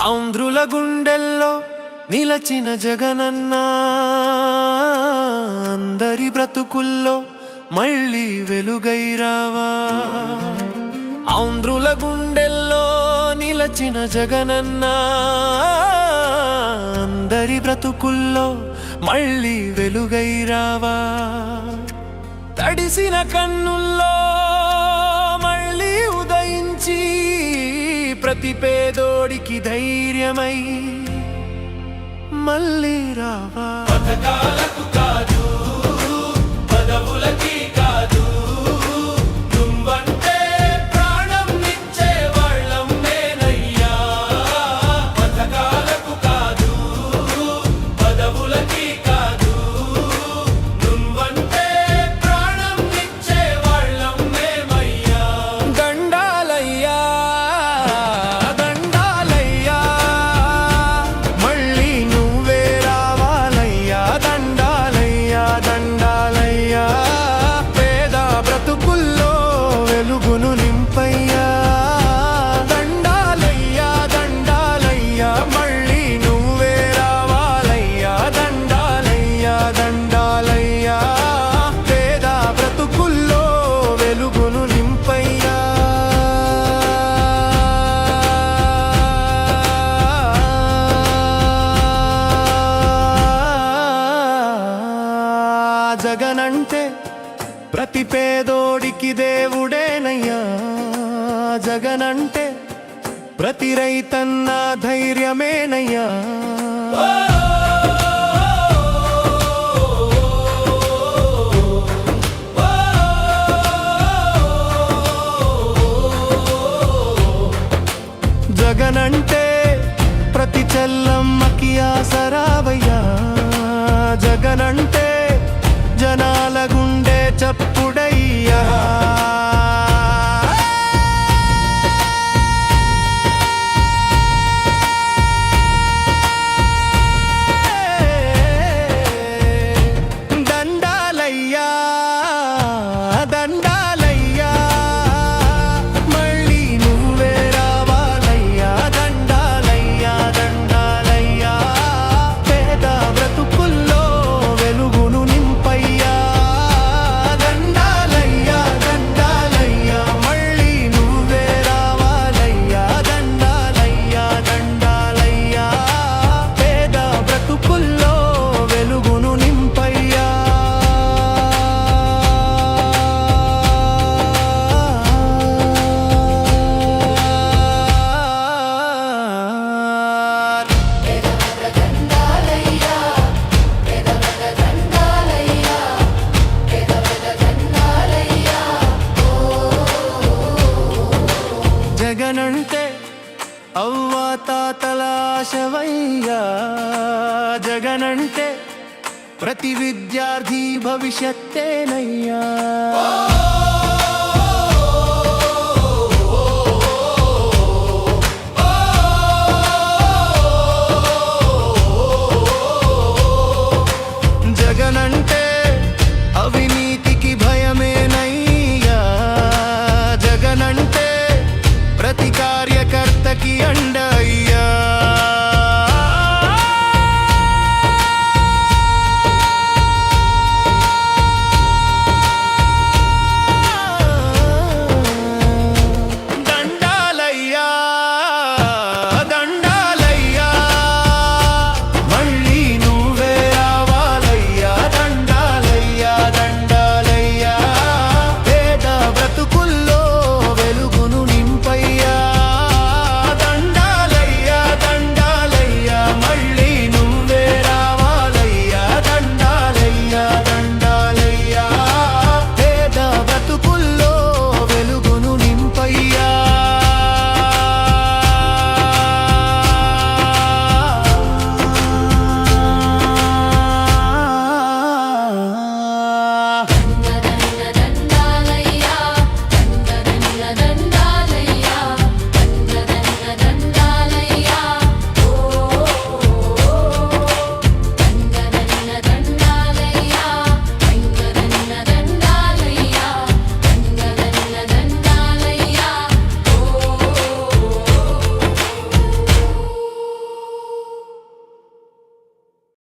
ఆంధ్రుల గుండెల్లో నిలచిన జగనన్న. అందరి బ్రతుకుల్లో మళ్ళీ వెలుగైరావా ఆంధ్రుల గుండెల్లో నిలచిన జగనన్న. అందరి బ్రతుకుల్లో మళ్ళీ వెలుగైరావా తడిసిన కన్నుల్లో ప్రతి పేదోడికి ధైర్యమై మళ్ళీ రావా? పథకాలకు కాదు జగనంటే ప్రతి పేదోడికి దేవుడేనయ్యా. జగనంటే ప్రతి రైతన్న ధైర్యమేనయ్యా. జగనంటే ప్రతి చెల్లమ్మకి ఆసరావయ్యా. జగనంటే ఆశవయ్యా జగనంటే ప్రతి విద్యార్థి భవిష్యత్తేనయ్యా.